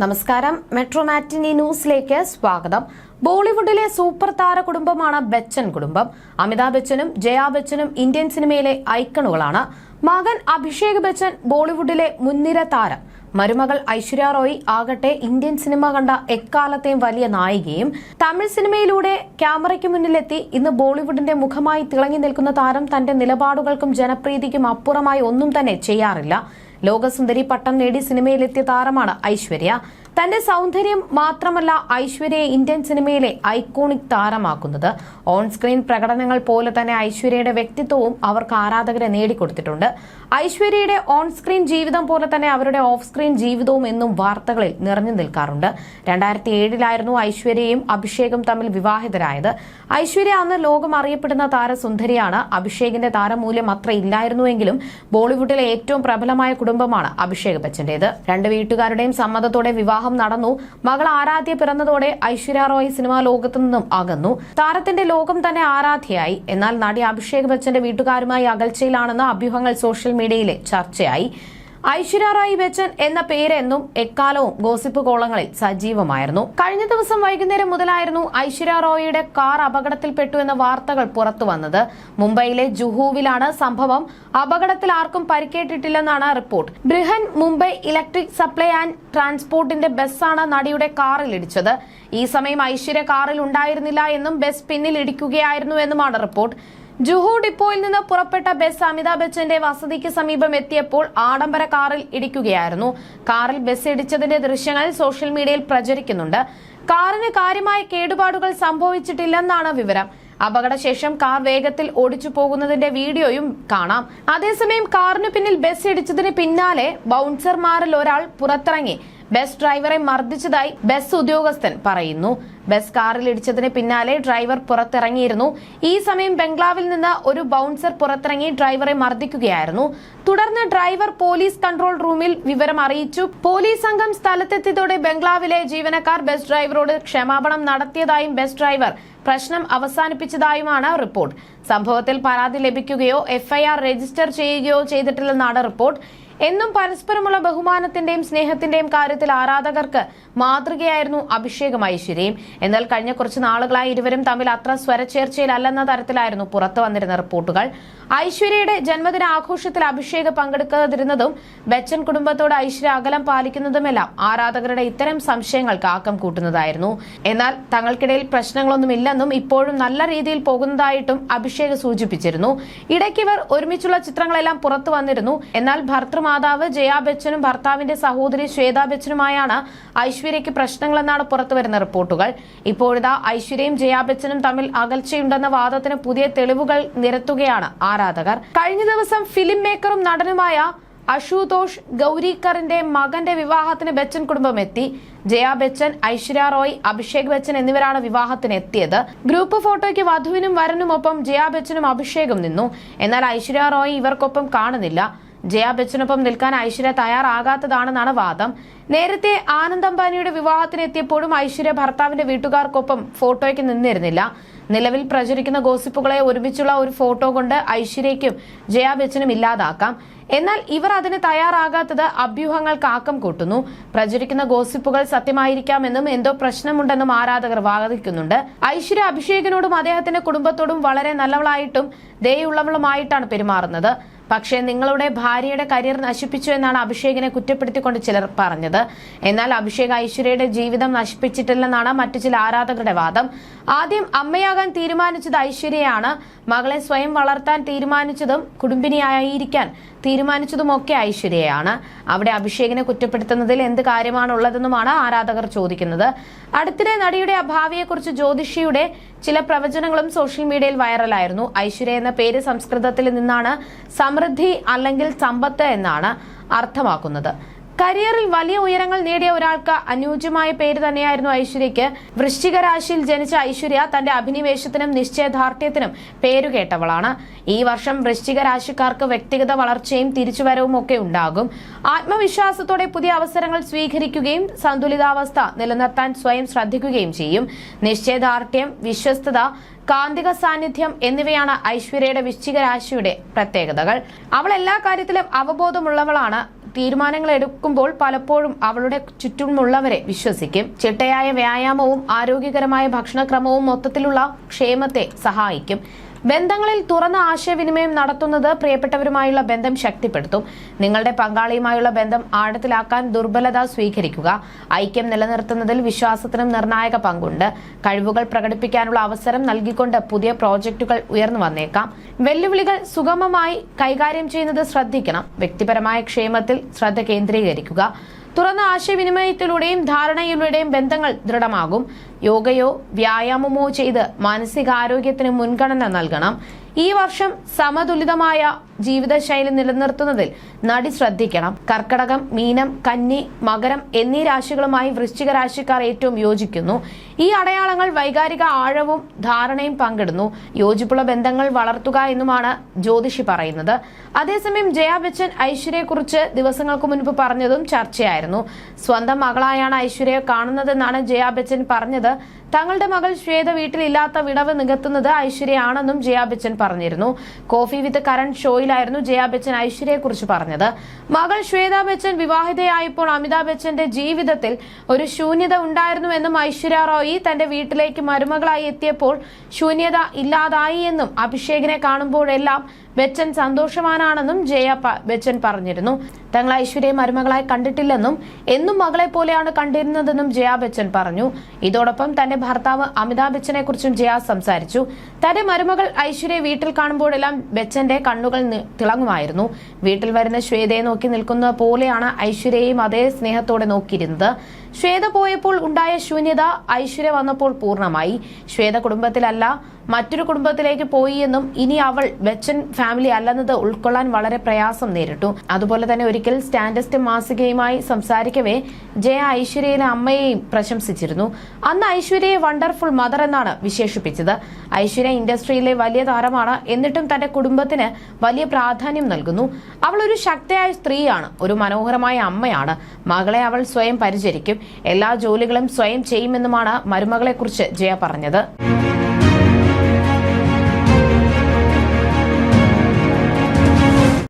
നമസ്കാരം. മെട്രോ മാറ്റിനി ന്യൂസിലേക്ക് സ്വാഗതം. ബോളിവുഡിലെ സൂപ്പർ താര കുടുംബമാണ് ബച്ചൻ കുടുംബം. അമിതാഭ് ബച്ചനും ജയാ ബച്ചനും ഇന്ത്യൻ സിനിമയിലെ ഐക്കണുകളാണ്. മകൻ അഭിഷേക് ബച്ചൻ ബോളിവുഡിലെ മുൻനിര താരം. മരുമകൾ ഐശ്വര്യ റോയ് ആകട്ടെ ഇന്ത്യൻ സിനിമ കണ്ട എക്കാലത്തെയും വലിയ നായികയും. തമിഴ് സിനിമയിലൂടെ ക്യാമറയ്ക്ക് മുന്നിലെത്തി ഇന്ന് ബോളിവുഡിന്റെ മുഖമായി തിളങ്ങി നിൽക്കുന്ന താരം തന്റെ നിലപാടുകൾക്കും ജനപ്രീതിക്കും അപ്പുറമായി ഒന്നും തന്നെ ചെയ്യാറില്ല. ലോകസുന്ദരി പട്ടം നേടി സിനിമയിലെത്തിയ താരമാണ് ഐശ്വര്യ. തന്റെ സൗന്ദര്യം മാത്രമല്ല ഐശ്വര്യയെ ഇന്ത്യൻ സിനിമയിലെ ഐക്കോണിക് താരമാക്കുന്നത്. ഓൺ സ്ക്രീൻ പ്രകടനങ്ങൾ പോലെ തന്നെ ഐശ്വര്യയുടെ വ്യക്തിത്വവും അവർക്ക് ആരാധകരെ നേടിക്കൊടുത്തിട്ടുണ്ട്. ഐശ്വര്യയുടെ ഓൺ സ്ക്രീൻ ജീവിതം പോലെ തന്നെ അവരുടെ ഓഫ് സ്ക്രീൻ ജീവിതവും എന്നും വാർത്തകളിൽ നിറഞ്ഞു നിൽക്കാറുണ്ട്. രണ്ടായിരത്തി ഏഴിലായിരുന്നു ഐശ്വര്യയും അഭിഷേകും തമ്മിൽ വിവാഹിതരായത്. ഐശ്വര്യ അന്ന് ലോകം അറിയപ്പെടുന്ന താരസുന്ദരിയാണ്. അഭിഷേകിന്റെ താരമൂല്യം അത്ര ഇല്ലായിരുന്നുവെങ്കിലും ബോളിവുഡിലെ ഏറ്റവും പ്രബലമായ കുടുംബമാണ് അഭിഷേക് ബച്ചന്റേത്. രണ്ട് വീട്ടുകാരുടെയും സമ്മതത്തോടെ വിവാഹം നടന്നു. മകൾ ആരാധ്യ പിറന്നതോടെ ഐശ്വര്യ റോയ് സിനിമാ ലോകത്തു നിന്നും അകന്നു. താരത്തിന്റെ ലോകം തന്നെ ആരാധ്യയായി. എന്നാൽ നടി അഭിഷേക് ബച്ചന്റെ വീട്ടുകാരുമായി അകൽച്ചയിലാണെന്ന അഭ്യൂഹങ്ങൾ സോഷ്യൽ മീഡിയയിലെ ചർച്ചയായി. ഐശ്വര്യ റായ് ബച്ചൻ എന്ന പേരെന്നും എക്കാലവും ഗോസിപ്പ് കോളങ്ങളിൽ സജീവമായിരുന്നു. കഴിഞ്ഞ ദിവസം വൈകുന്നേരം മുതലായിരുന്നു ഐശ്വര്യ റോയിയുടെ കാർ അപകടത്തിൽപ്പെട്ടു എന്ന വാർത്തകൾ പുറത്തുവന്നത് മുംബൈയിലെ ജുഹുവിലാണ് സംഭവം. അപകടത്തിൽ ആർക്കും പരിക്കേറ്റിട്ടില്ലെന്നാണ് report. Brihan Mumbai electric supply and ട്രാൻസ്പോർട്ടിന്റെ ബസ്സാണ് നടിയുടെ കാറിൽ ഇടിച്ചത്. ഈ സമയം ഐശ്വര്യ കാറിൽ ഉണ്ടായിരുന്നില്ല എന്നും ബസ് പിന്നിൽ ഇടിക്കുകയായിരുന്നു എന്നുമാണ് റിപ്പോർട്ട്. ജുഹു ഡിപ്പോയിൽ നിന്ന് പുറപ്പെട്ട ബസ് അമിതാഭ് ബച്ചന്റെ വസതിക്ക് സമീപം എത്തിയപ്പോൾ ആഡംബര കാറിൽ ഇടിക്കുകയായിരുന്നു. കാറിൽ ബസ് ഇടിച്ചതിന്റെ ദൃശ്യങ്ങൾ സോഷ്യൽ മീഡിയയിൽ പ്രചരിക്കുന്നുണ്ട്. കാറിന് കാര്യമായ കേടുപാടുകൾ സംഭവിച്ചിട്ടില്ലെന്നാണ് വിവരം. അപകടശേഷം കാർ വേഗത്തിൽ ഓടിച്ചു പോകുന്നതിന്റെ വീഡിയോയും കാണാം. അതേസമയം കാറിന് പിന്നിൽ ബസ് ഇടിച്ചതിന് പിന്നാലെ ബൗൺസർമാരിൽ ഒരാൾ പുറത്തിറങ്ങി. ബസ് ഡ്രൈവറെ മർദ്ദിച്ചതായി ബസ് ഉദ്യോഗസ്ഥൻ പറയുന്നു. ബസ് കാറിൽ ഇടിച്ചതിന് പിന്നാലെ ഡ്രൈവർ പുറത്തിറങ്ങിയിരുന്നു. ഈ സമയം ബംഗ്ലാവിൽ നിന്ന് ഒരു ബൗൺസർ പുറത്തിറങ്ങി ഡ്രൈവറെ മർദ്ദിക്കുകയായിരുന്നു. തുടർന്ന് ഡ്രൈവർ പോലീസ് കൺട്രോൾ റൂമിൽ വിവരം അറിയിച്ചു. പോലീസ് സംഘം സ്ഥലത്തെത്തിയതോടെ ബംഗ്ലാവിലെ ജീവനക്കാർ ബസ് ഡ്രൈവറോട് ക്ഷമാപണം നടത്തിയതായും ബസ് ഡ്രൈവർ പ്രശ്നം അവസാനിപ്പിച്ചതായുമാണ് റിപ്പോർട്ട്. സംഭവത്തിൽ പരാതി ലഭിക്കുകയോ എഫ്ഐആർ രജിസ്റ്റർ ചെയ്യുകയോ ചെയ്തിട്ടില്ലെന്നാണ് റിപ്പോർട്ട്. എന്നും പരസ്പരമുള്ള ബഹുമാനത്തിന്റെയും സ്നേഹത്തിന്റെയും കാര്യത്തിൽ ആരാധകർക്ക് മാതൃകയായിരുന്നു അഭിഷേകം ഐശ്വര്യയും. എന്നാൽ കഴിഞ്ഞ കുറച്ച് നാളുകളായി ഇരുവരും തമ്മിൽ അത്ര സ്വരച്ചേർച്ചയിലല്ലെന്ന തരത്തിലായിരുന്നു പുറത്തു വന്നിരുന്ന റിപ്പോർട്ടുകൾ. ഐശ്വര്യയുടെ ജന്മദിന ആഘോഷത്തിൽ അഭിഷേക് പങ്കെടുക്കാതിരുന്നതും ബച്ചൻ കുടുംബത്തോട് ഐശ്വര്യ അകലം പാലിക്കുന്നതുമെല്ലാം ആരാധകരുടെ ഇത്തരം സംശയങ്ങൾക്ക് ആക്കം കൂട്ടുന്നതായിരുന്നു. എന്നാൽ തങ്ങൾക്കിടയിൽ പ്രശ്നങ്ങളൊന്നുമില്ലെന്നും ഇപ്പോഴും നല്ല രീതിയിൽ പോകുന്നതായിട്ടും അഭിഷേക് സൂചിപ്പിച്ചിരുന്നു. ഇടയ്ക്ക് ഇവർ ഒരുമിച്ചുള്ള ചിത്രങ്ങളെല്ലാം പുറത്തു വന്നിരുന്നു. എന്നാൽ ഭർത്തൃമാതാവ് ജയാ ബച്ചനും ഭർത്താവിന്റെ സഹോദരി ശ്വേതാ ബച്ചനുമായാണ് ഐശ്വര്യയ്ക്ക് പ്രശ്നങ്ങളെന്നാണ് പുറത്തുവരുന്ന റിപ്പോർട്ടുകൾ. ഇപ്പോഴിതാ ഐശ്വര്യയും ജയാ ബച്ചനും തമ്മിൽ അകൽച്ചയുണ്ടെന്ന വാദത്തിന് പുതിയ തെളിവുകൾ നിരത്തുകയാണ് ആരാധകർ. കഴിഞ്ഞ ദിവസം ഫിലിം മേക്കറും നടനുമായ അശുതോഷ് ഗൌരിക്കറിന്റെ മകന്റെ വിവാഹത്തിന് ബച്ചൻ കുടുംബം എത്തി. ജയ ബച്ചൻ ഐശ്വര്യ റോയ് അഭിഷേക് ബച്ചൻ എന്നിവരാണ് വിവാഹത്തിന് എത്തിയത്. ഗ്രൂപ്പ് ഫോട്ടോയ്ക്ക് വധുവിനും വരനുമൊപ്പം ജയ ബച്ചനും അഭിഷേകും നിന്നു. എന്നാൽ ഐശ്വര്യ റോയ് ഇവർക്കൊപ്പം കാണുന്നില്ല. ജയ ബച്ചനൊപ്പം നിൽക്കാൻ ഐശ്വര്യ തയ്യാറാകാത്തതാണെന്നാണ് വാദം. നേരത്തെ ആനന്ദ് അംബാനിയുടെ വിവാഹത്തിനെത്തിയപ്പോഴും ഐശ്വര്യ ഭർത്താവിന്റെ വീട്ടുകാർക്കൊപ്പം ഫോട്ടോയ്ക്ക് നിന്നിരുന്നില്ല. നിലവിൽ പ്രചരിക്കുന്ന ഗോസിപ്പുകളെ ഒരുമിച്ചുള്ള ഒരു ഫോട്ടോ കൊണ്ട് ഐശ്വര്യയ്ക്കും ജയാ ബച്ചനും ഇല്ലാതാക്കാം. എന്നാൽ ഇവർ അതിന് തയ്യാറാകാത്തത് അഭ്യൂഹങ്ങൾക്ക് ആക്കം കൂട്ടുന്നു. പ്രചരിക്കുന്ന ഗോസിപ്പുകൾ സത്യമായിരിക്കാമെന്നും എന്തോ പ്രശ്നമുണ്ടെന്നും ആരാധകർ വാദിക്കുന്നുണ്ട്. ഐശ്വര്യ അഭിഷേകിനോടും അദ്ദേഹത്തിന്റെ കുടുംബത്തോടും വളരെ നല്ലവളായിട്ടും ദയുള്ളവളുമായിട്ടാണ് പെരുമാറുന്നത്. പക്ഷേ നിങ്ങളുടെ ഭാര്യയുടെ കരിയർ നശിപ്പിച്ചു എന്നാണ് അഭിഷേകിനെ കുറ്റപ്പെടുത്തിക്കൊണ്ട് ചിലർ പറഞ്ഞത്. എന്നാൽ അഭിഷേക് ഐശ്വര്യയുടെ ജീവിതം നശിപ്പിച്ചിട്ടില്ലെന്നാണ് മറ്റു ചില ആരാധകരുടെ വാദം. ആദ്യം അമ്മയാകാൻ തീരുമാനിച്ചത് ഐശ്വര്യയാണ്. മകളെ സ്വയം വളർത്താൻ തീരുമാനിച്ചതും കുടുംബിനിയായിരിക്കാൻ തീരുമാനിച്ചതുമൊക്കെ ഐശ്വര്യയാണ്. അവിടെ അഭിഷേകിനെ കുറ്റപ്പെടുത്തുന്നതിൽ എന്ത് കാര്യമാണുള്ളതെന്നുമാണ് ആരാധകർ ചോദിക്കുന്നത്. അടുത്തിടെ നടിയുടെ അഭാവിയെക്കുറിച്ച് ജ്യോതിഷിയുടെ ചില പ്രവചനങ്ങളും സോഷ്യൽ മീഡിയയിൽ വൈറലായിരുന്നു. ഐശ്വര്യ എന്ന പേര് സംസ്കൃതത്തിൽ നിന്നാണ് സമൃദ്ധി അല്ലെങ്കിൽ സമ്പത്ത് എന്നാണ് അർത്ഥമാക്കുന്നത്. കരിയറിൽ വലിയ ഉയരങ്ങൾ നേടിയ ഒരാൾക്ക് അനുയോജ്യമായ പേര് തന്നെയായിരുന്നു ഐശ്വര്യയ്ക്ക്. വൃശ്ചിക രാശിയിൽ ജനിച്ച ഐശ്വര്യ തന്റെ അഭിനിവേശത്തിനും നിശ്ചയദാർഢ്യത്തിനും പേരുകേട്ടവളാണ് ഈ വർഷം വൃശ്ചിക രാശിക്കാർക്ക് വ്യക്തിഗത വളർച്ചയും തിരിച്ചുവരവും ഒക്കെ ഉണ്ടാകും. ആത്മവിശ്വാസത്തോടെ പുതിയ അവസരങ്ങൾ സ്വീകരിക്കുകയും സന്തുലിതാവസ്ഥ നിലനിർത്താൻ സ്വയം ശ്രദ്ധിക്കുകയും ചെയ്യും. നിശ്ചയദാർഢ്യം വിശ്വസ്തത കാന്തിക സാന്നിധ്യം എന്നിവയാണ് ഐശ്വര്യയുടെ വൃശ്ചിക രാശിയുടെ പ്രത്യേകതകൾ. അവൾ എല്ലാ കാര്യത്തിലും അവബോധമുള്ളവളാണ്. തീരുമാനങ്ങൾ എടുക്കുമ്പോൾ പലപ്പോഴും അവളുടെ ചുറ്റുമുള്ളവരെ വിശ്വസിക്കും. ചിട്ടയായ വ്യായാമവും ആരോഗ്യകരമായ ഭക്ഷണക്രമവും മൊത്തത്തിലുള്ള ക്ഷേമത്തെ സഹായിക്കും. ബന്ധങ്ങളിൽ തുറന്ന ആശയവിനിമയം നടത്തുന്നത് പ്രിയപ്പെട്ടവരുമായുള്ള ബന്ധം ശക്തിപ്പെടുത്തും. നിങ്ങളുടെ പങ്കാളിയുമായുള്ള ബന്ധം ആഴത്തിലാക്കാൻ ദുർബലത സ്വീകരിക്കുക. ഐക്യം നിലനിർത്തുന്നതിൽ വിശ്വാസത്തിനും നിർണായക പങ്കുണ്ട്. കഴിവുകൾ പ്രകടിപ്പിക്കാനുള്ള അവസരം നൽകിക്കൊണ്ട് പുതിയ പ്രോജക്റ്റുകൾ ഉയർന്നു വന്നേക്കാം. വെല്ലുവിളികൾ സുഗമമായി കൈകാര്യം ചെയ്യുന്നത് ശ്രദ്ധിക്കണം. വ്യക്തിപരമായ ക്ഷേമത്തിൽ ശ്രദ്ധ കേന്ദ്രീകരിക്കുക. തുറന്ന ആശയവിനിമയത്തിലൂടെയും ധാരണയിലൂടെയും ബന്ധങ്ങൾ ദൃഢമാകും. യോഗയോ വ്യായാമമോ ചെയ്ത് മാനസികാരോഗ്യത്തിന് മുൻഗണന നൽകണം. ഈ വർഷം സമതുലിതമായ ജീവിതശൈലി നിലനിർത്തുന്നതിൽ നടി ശ്രദ്ധിക്കണം. കർക്കടകം മീനം കന്നി മകരം എന്നീ രാശികളുമായി വൃശ്ചിക രാശിക്കാർ ഏറ്റവും യോജിക്കുന്നു. ഈ അടയാളങ്ങൾ വൈകാരിക ആഴവും ധാരണയും പങ്കിടുന്നു. യോജിപ്പുള്ള ബന്ധങ്ങൾ വളർത്തുക എന്നുമാണ് ജ്യോതിഷി പറയുന്നത്. അതേസമയം ജയ ബച്ചൻ ഐശ്വര്യയെക്കുറിച്ച് ദിവസങ്ങൾക്ക് മുൻപ് പറഞ്ഞതും ചർച്ചയായിരുന്നു. സ്വന്തം മകളായാണ് ഐശ്വര്യയെ കാണുന്നതെന്നാണ് ജയ ബച്ചൻ പറഞ്ഞത്. തങ്ങളുടെ മകൾ ശ്വേത വീട്ടിലില്ലാത്ത വിടവ് നികത്തുന്നത് ഐശ്വര്യയാണെന്നും ജയാ ബച്ചൻ പറഞ്ഞിരുന്നു. കോഫി വിത്ത് കരൺ ഷോയിലായിരുന്നു ജയാ ബച്ചൻ ഐശ്വര്യയെക്കുറിച്ച് പറഞ്ഞത്. മകൾ ശ്വേത ബച്ചൻ വിവാഹിതയായപ്പോൾ അമിതാഭ് ബച്ചന്റെ ജീവിതത്തിൽ ഒരു ശൂന്യത ഉണ്ടായിരുന്നുവെന്നും ഐശ്വര്യ റോയി തന്റെ വീട്ടിലേക്ക് മരുമകളായി എത്തിയപ്പോൾ ശൂന്യത ഇല്ലാതായി എന്നും അഭിഷേകിനെ കാണുമ്പോഴെല്ലാം ബച്ചൻ സന്തോഷവാനാണെന്നും ജയ ബച്ചൻ പറഞ്ഞിരുന്നു. തങ്ങൾ ഐശ്വര്യയെ മരുമകളായി കണ്ടിട്ടില്ലെന്നും എന്നും മകളെ പോലെയാണ് കണ്ടിരുന്നതെന്നും ജയ ബച്ചൻ പറഞ്ഞു. ഇതോടൊപ്പം തന്റെ ഭർത്താവ് അമിതാഭ് ബച്ചനെ കുറിച്ചും ജയ സംസാരിച്ചു. തന്റെ മരുമകൾ ഐശ്വര്യയെ വീട്ടിൽ കാണുമ്പോഴെല്ലാം ബച്ചന്റെ കണ്ണുകൾ തിളങ്ങുമായിരുന്നു. വീട്ടിൽ വരുന്ന ശ്വേതയെ നോക്കി നിൽക്കുന്ന പോലെയാണ് ഐശ്വര്യയും അതേ സ്നേഹത്തോടെ നോക്കിയിരുന്നത്. ശ്വേത പോയപ്പോൾ ഉണ്ടായ ശൂന്യത ഐശ്വര്യ വന്നപ്പോൾ പൂർണമായി. ശ്വേത കുടുംബത്തിലല്ല മറ്റൊരു കുടുംബത്തിലേക്ക് പോയി എന്നും ഇനി അവൾ ബച്ചൻ ഫാമിലി അല്ലെന്നത് ഉൾക്കൊള്ളാൻ വളരെ പ്രയാസം നേരിട്ടു. അതുപോലെ തന്നെ ഒരിക്കൽ സ്റ്റാൻഡസ്റ്റ് മാസികയുമായി സംസാരിക്കവേ ജയ ഐശ്വര്യയിലെ അമ്മയെയും പ്രശംസിച്ചിരുന്നു. അന്ന് ഐശ്വര്യയെ വണ്ടർഫുൾ മദർ എന്നാണ് വിശേഷിപ്പിച്ചത്. ഐശ്വര്യ ഇൻഡസ്ട്രിയിലെ വലിയ താരമാണ് എന്നിട്ടും തന്റെ കുടുംബത്തിന് വലിയ പ്രാധാന്യം നൽകുന്നു. അവൾ ഒരു ശക്തയായ സ്ത്രീയാണ് ഒരു മനോഹരമായ അമ്മയാണ്. മകളെ അവൾ സ്വയം പരിചരിക്കും. എല്ലാ ജോലികളും സ്വയം ചെയ്യുമെന്നുമാണ് മരുമകളെക്കുറിച്ച് ജയ പറഞ്ഞത്.